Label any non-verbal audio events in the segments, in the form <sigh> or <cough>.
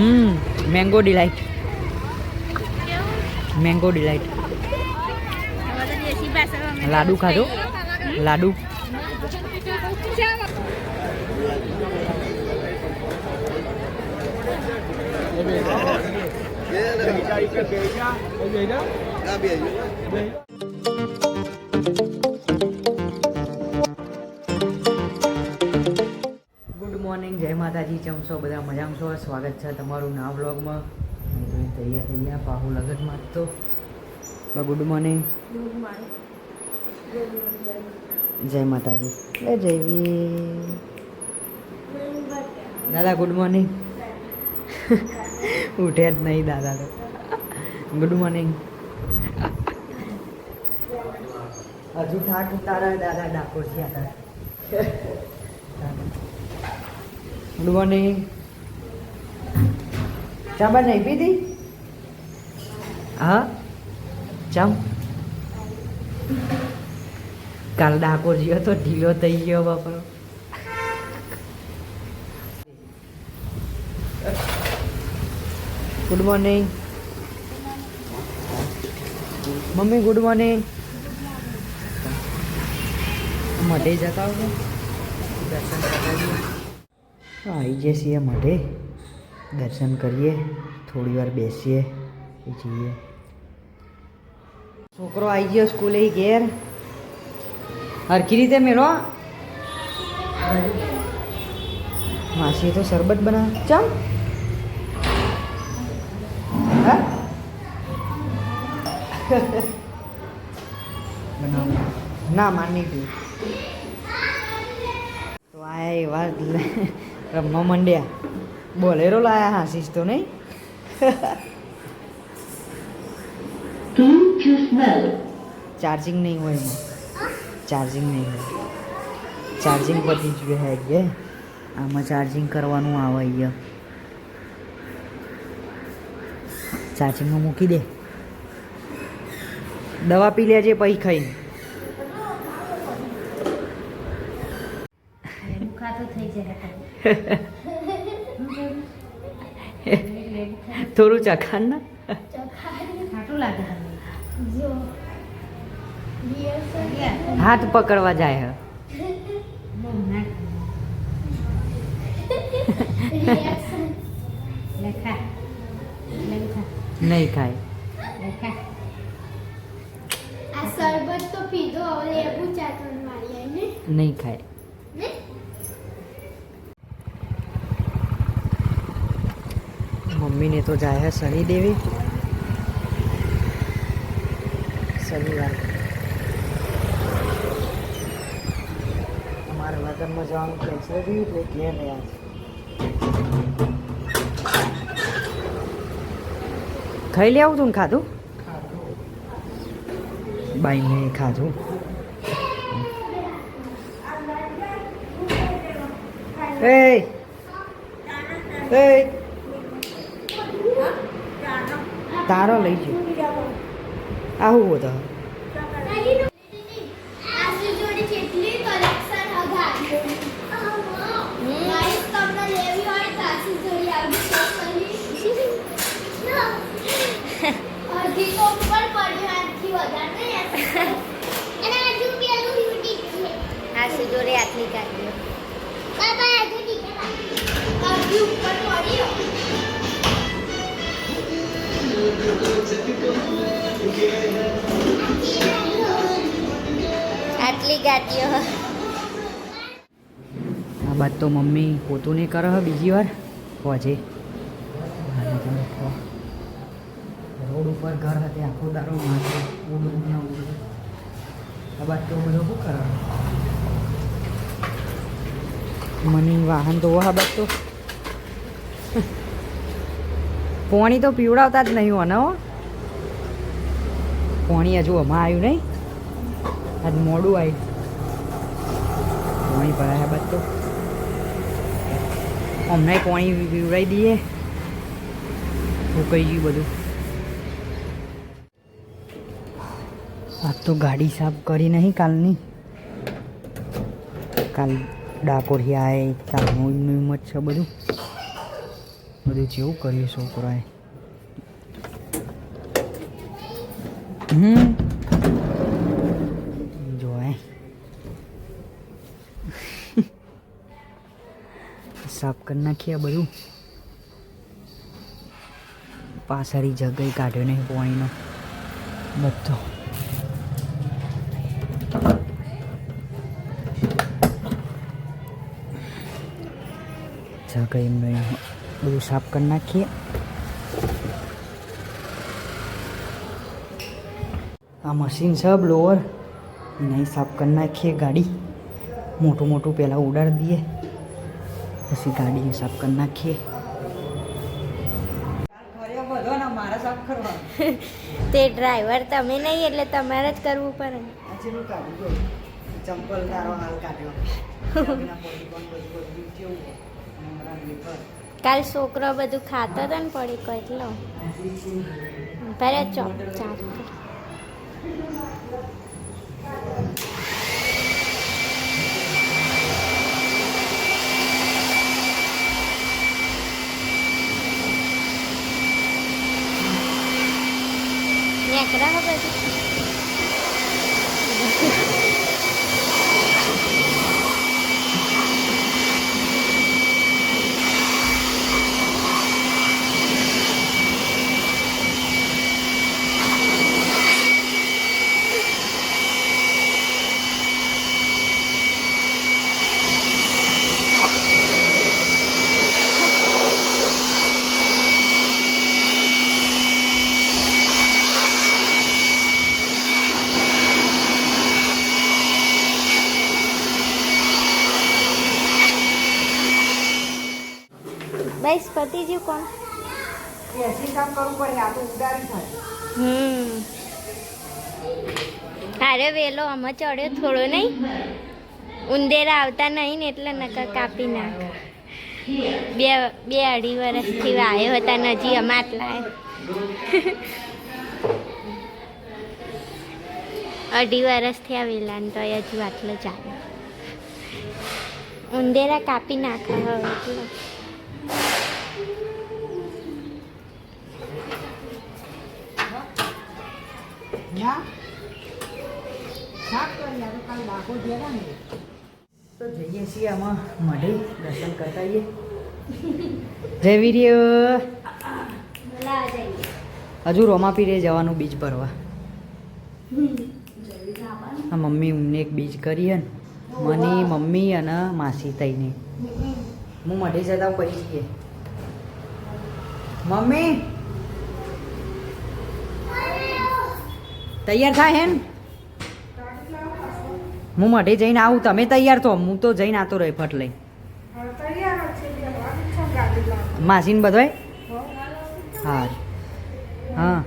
હમ mango delight mango delight લાડુ ખાધો? લાડુ? ગુડ માતાજી ચમશો બધા મજામાં છો? સ્વાગત છે તમારું ના વ્લોગમાં. તૈયાર થઈ ગયા પાહુ લગન તો ગુડ મોર્નિંગ. જય માતાજી. એ જયવી દાદા ગુડ મોર્નિંગ. <laughs> ઉઠ્યા જ નહીં દાદા તો. Good morning. હજુ થાક ઉતારા દાદા ડાકોર થયા હતા ગુડ મોર્નિંગ ચા બા નહીં પીધી હા? ચમ. કાલ ડાકોર જ્યો તો ઢીલો થઈ ગયો બાપરો. Good morning mummy good morning મઢે જતા આવજો દર્શન આવી જઈએ છીએ મઢે દર્શન કરીએ, થોડી વાર બેસીએ જઈએ. છોકરો આવી ગયો સ્કૂલે ઘેર. હરખી રીતે મેળો. માસીએ તો શરબત બનાવ ચમ. બનાવ ના, માની ગયું. તો આ એવા રમવા માંડ્યા. બોલેરો લાયા હાસીસ તો નહીં? ચાર્જિંગ નહીં હોય એમાં. ચાર્જિંગ નહીં હોય. ચાર્જિંગ પતી જ ગયું હે કે આમાં ચાર્જિંગ કરવાનું આવે અહીંયા. ચાર્જિંગમાં મૂકી દે. દવા પી લેજે પછી ખાઈ <laughs> થોડું ચખાન ના? હાથ પકડવા જાય હે નહીં ખાય. નહીં ખાય. મમ્મીને તો જાય હે શનિ દેવી શનિવાર અમારા લગ્નમાં જવાનું કેન્સલ થયું એટલે ઘેર રહ્યા છે ખાઈ લે આવું તું ને ખાધું બાઈ મેં ખાધું એ એ તારો લઈ ગયો આવું બધો આટલી ગાતીઓ આ બાદ તો મમ્મી પોતું નહીં કરે બીજી વાર. પહોંચે રોડ ઉપર ઘર હતી આખો દારો માથે આ બાદ તો બધો શું કરો? મને વાહન તો આ બાદ તો. <laughs> પોણી તો પીવડાવતા જ નહીં હોને હો. પોણી હજુ હમણાં આવ્યું નહીં? આજ મોડું આવ્યું પોણી ભરાયા તો. હમણાં પોણી પીવડાવી દઈએ. ફૂકાઈ ગયું બધું. આ તો ગાડી સાફ કરી નહીં કાલની. કાલ ડાકોરિયા આવે કાલનું એમનું એમ જ છે બધું. બધું જેવું કર્યું છોકરાએ. હમ જોવાય સાફ કરી નાખીએ આ બધું પાછળની જગ્યાએ કાઢ્યો નહીં પાણીનો બધો જગ્યાએ મેં બધું સાફ કરી નાખીએ આ મશીન છે બ્લોઅર એને સાફ કરી નાખીએ ગાડી. મોટું મોટું પહેલાં ઉડાડી દઈએ. પછી ગાડી સાફ કરી નાખીએ. તે ડ્રાઈવર તમે નહીં, એટલે તમારે જ કરવું પડે. ચંપલ હાલ કાઢ્યો કાલ છોકરો બધું ખાતો હતો ને પડી કો એટલો. ભલે ચોપ ચાલ નેકરા હો બધું બસ પતી ગયું કોણ? હમ. અરે વેલો આમાં ચડ્યો થોડો નહીં. ઉંદેરા આવતા નહીં ને એટલે નકર કાપી નાખ. બે બે અઢી વર્ષથી વાયો હતા નજી અમાર આટલા અઢી વર્ષથી આ વેલાન તો હજુ આટલો ચાલે. ઉંદેરા કાપી નાખે હવે તો જઈએ છીએ આમાં મઢે દર્શન કરતા આવીએ. જય વીર્ય. હજુ રોમાપીરે જવાનું બીજ ભરવા. મમ્મી ઉમને એક બીજ કરી હે ને. મની મમ્મી અને માસી તઈને. હું મઢે જતા પછી જઈએ મમ્મી. તૈયાર થાય હેન? હું મઢે જઈને આવું, તમે તૈયાર થો હું તો જઈને આતો રહી ફટ લઈ માસીને બધોય? હા હા.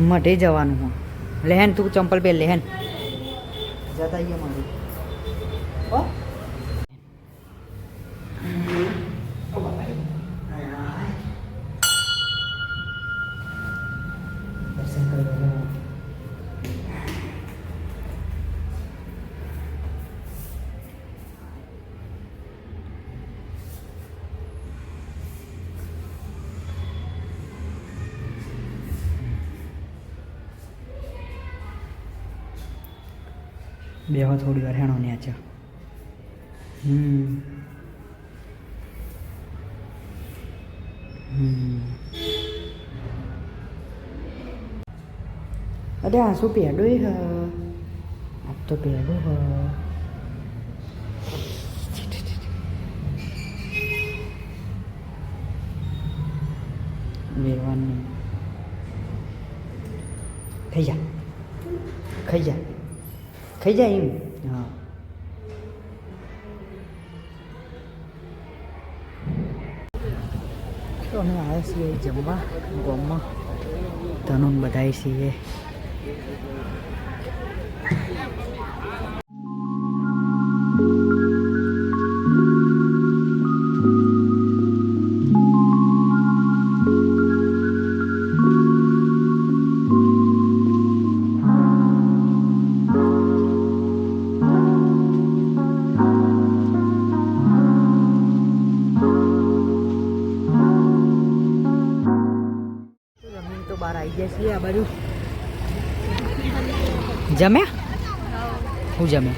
મઢે જવાનું હું. લેહેન તું ચંપલ પહેર લેહેન જતા આવીએ મઢે. બેહો થોડી વાર, હેણો ને આચા હમ. અરે, આ શું પેડો હ આ તો પેડો હ. વેરવાની થઈ જા. ખાઈ જા. ખાઈ જાય એમ. હા. તો અમે આવ્યા છીએ જમવા ગોમમાં. ધનુન બધાય છીએ. છીએ આ બાજુ. જમ્યા? હું જમ્યા?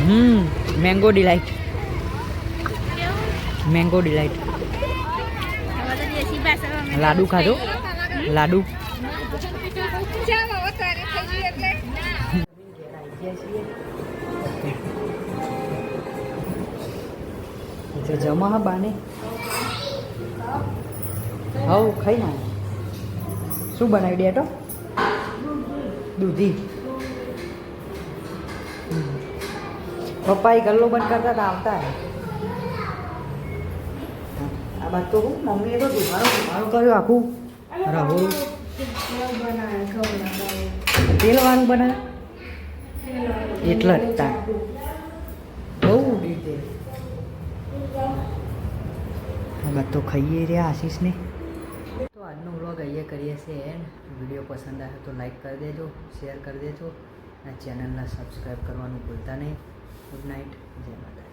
હમ મેંગો ડિલાઇટ મેંગો ડિલાઇટ લાડુ ખાધો? લાડુ? <laughs> જો જમા હા બાને? હવ ખાઈ ના શું બનાવી તો? દૂધી. પપ્પા એ ગલ્લો બંધ કરતા હતા, આવતા આ બાત તો હું તો ધુમાડો ધુમારો કર્યો આખું. રહોડું તેલ વાળું બનાવે. એટલે જ તા. બહુ ઉડી તો ખાઈએ રહ્યા આશીષને તો આજનો વ્લોગ અહીંયા કરીએ છીએ એન્ડ વીડિયો પસંદ આવે તો લાઈક કરી દેજો શેર કરી દેજો. અને ચેનલને સબસ્ક્રાઈબ કરવાનું ભૂલતા નહીં. ગુડ નાઇટ જય માતા